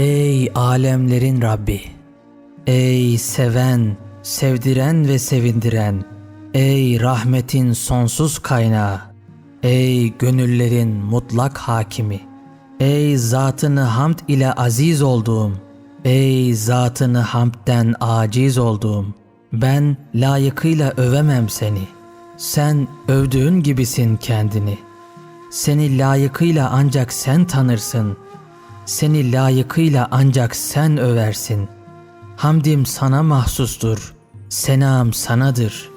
Ey alemlerin Rabbi! Ey seven, sevdiren ve sevindiren! Ey rahmetin sonsuz kaynağı! Ey gönüllerin mutlak hakimi! Ey zatını hamd ile aziz olduğum! Ey zatını hamdden aciz olduğum! Ben layıkıyla övemem seni. Sen övdüğün gibisin kendini. Seni layıkıyla ancak sen tanırsın. Seni layıkıyla ancak sen översin. Hamdim sana mahsustur. Senam sanadır.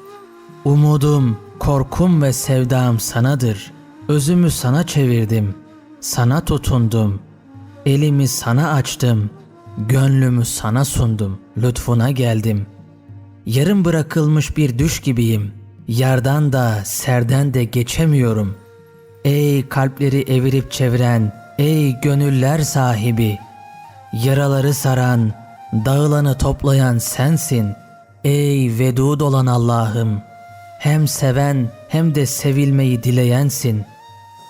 Umudum, korkum ve sevdam sanadır. Özümü sana çevirdim. Sana tutundum. Elimi sana açtım. Gönlümü sana sundum. Lütfuna geldim. Yarım bırakılmış bir düş gibiyim. Yardan da serden de geçemiyorum. Ey kalpleri evirip çeviren, ey gönüller sahibi. Yaraları saran, dağılanı toplayan sensin. Ey vedud olan Allah'ım. Hem seven hem de sevilmeyi dileyensin.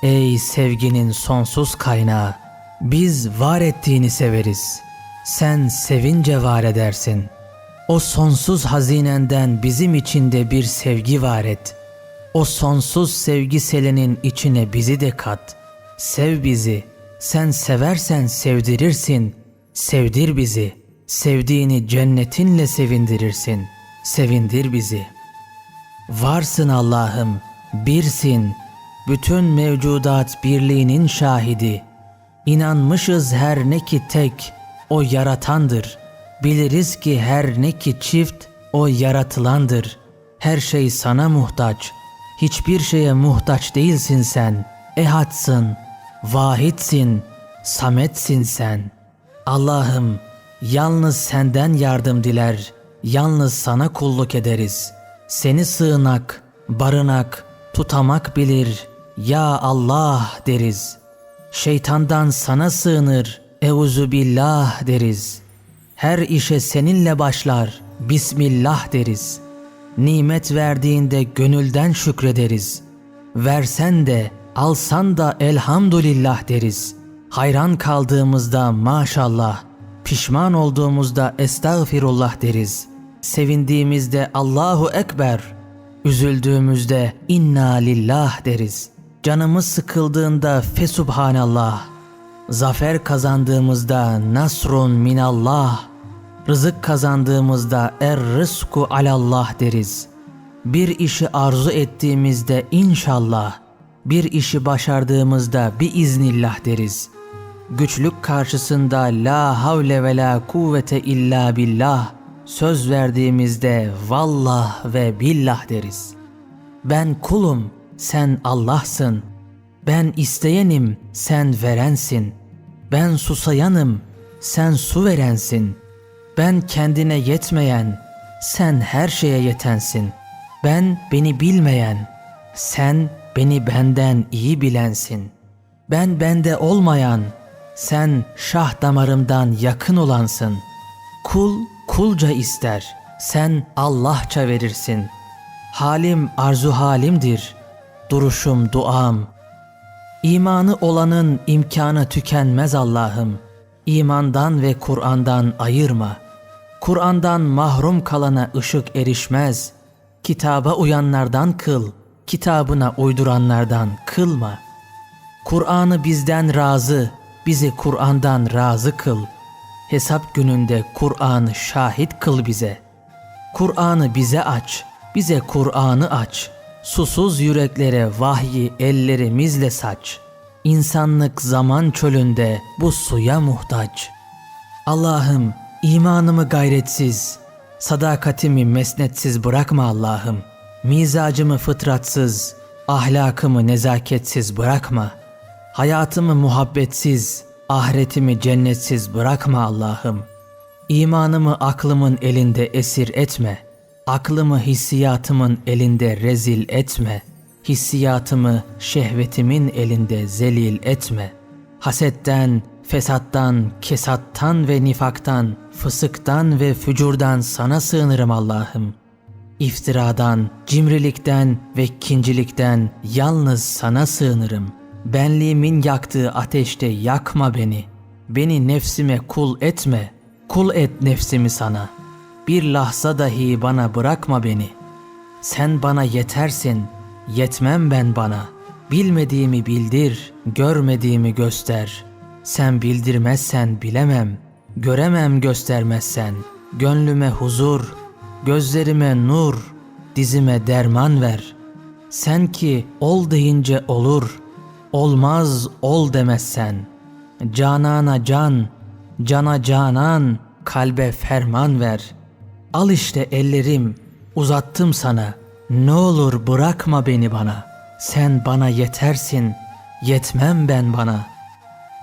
Ey sevginin sonsuz kaynağı. Biz var ettiğini severiz. Sen sevince var edersin. O sonsuz hazinenden bizim içinde bir sevgi var et. O sonsuz sevgi selinin içine bizi de kat. Sev bizi. Sen seversen sevdirirsin. Sevdir bizi. Sevdiğini cennetinle sevindirirsin. Sevindir bizi. Varsın Allah'ım, birsin. Bütün mevcudat birliğinin şahidi. İnanmışız her ne ki tek, o yaratandır. Biliriz ki her ne ki çift, o yaratılandır. Her şey sana muhtaç. Hiçbir şeye muhtaç değilsin sen. Ehadsın, vahitsin, sametsin sen. Allah'ım, yalnız senden yardım diler, yalnız sana kulluk ederiz. Seni sığınak, barınak, tutamak bilir, ya Allah deriz. Şeytandan sana sığınır, euzu billah deriz. Her işe seninle başlar, Bismillah deriz. Nimet verdiğinde gönülden şükrederiz. Versen de, alsan da elhamdülillah deriz. Hayran kaldığımızda maşallah, pişman olduğumuzda estağfirullah deriz. Sevindiğimizde Allahu Ekber, üzüldüğümüzde inna lillah deriz. Canımız sıkıldığında fesubhanallah, zafer kazandığımızda nasrun minallah, rızık kazandığımızda er rızku alallah deriz. Bir işi arzu ettiğimizde inşallah, bir işi başardığımızda biiznillah deriz. Güçlük karşısında la havle ve la kuvvete illa billah, söz verdiğimizde vallah ve billah deriz. Ben kulum, sen Allah'sın. Ben isteyenim, sen verensin. Ben susayanım, sen su verensin. Ben kendine yetmeyen, sen her şeye yetensin. Ben beni bilmeyen, sen beni benden iyi bilensin. Ben bende olmayan, sen şah damarımdan yakın olansın. Kul kulca ister, sen Allahça verirsin. Halim arzu halimdir, duruşum duam. İmanı olanın imkanı tükenmez Allah'ım. İmandan ve Kur'an'dan ayırma. Kur'an'dan mahrum kalana ışık erişmez. Kitaba uyanlardan kıl, kitabına uyduranlardan kılma. Kur'an'ı bizden razı, bizi Kur'an'dan razı kıl. Hesap gününde Kur'an'ı şahit kıl bize. Kur'an'ı bize aç, bize Kur'an'ı aç. Susuz yüreklere vahyi ellerimizle saç. İnsanlık zaman çölünde bu suya muhtaç. Allah'ım imanımı gayretsiz, sadakatimi mesnetsiz bırakma Allah'ım. Mizacımı fıtratsız, ahlakımı nezaketsiz bırakma. Hayatımı muhabbetsiz, ahiretimi cennetsiz bırakma Allah'ım. İmanımı aklımın elinde esir etme. Aklımı hissiyatımın elinde rezil etme. Hissiyatımı şehvetimin elinde zelil etme. Hasetten, fesattan, kesattan ve nifaktan, fısıktan ve fücurdan sana sığınırım Allah'ım. İftiradan, cimrilikten ve kincilikten yalnız sana sığınırım. Benliğimin yaktığı ateşte yakma beni. Beni nefsime kul etme, kul et nefsimi sana. Bir lahza dahi bana bırakma beni. Sen bana yetersin, yetmem ben bana. Bilmediğimi bildir, görmediğimi göster. Sen bildirmezsen bilemem, göremem göstermezsen. Gönlüme huzur, gözlerime nur, dizime derman ver. Sen ki ol deyince olur, olmaz ol demezsen. Canana can, cana canan, kalbe ferman ver. Al işte ellerim, uzattım sana. Ne olur bırakma beni bana. Sen bana yetersin, yetmem ben bana.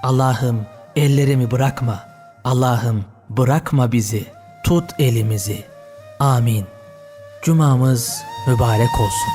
Allah'ım ellerimi bırakma. Allah'ım bırakma bizi. Tut elimizi. Amin. Cumamız mübarek olsun.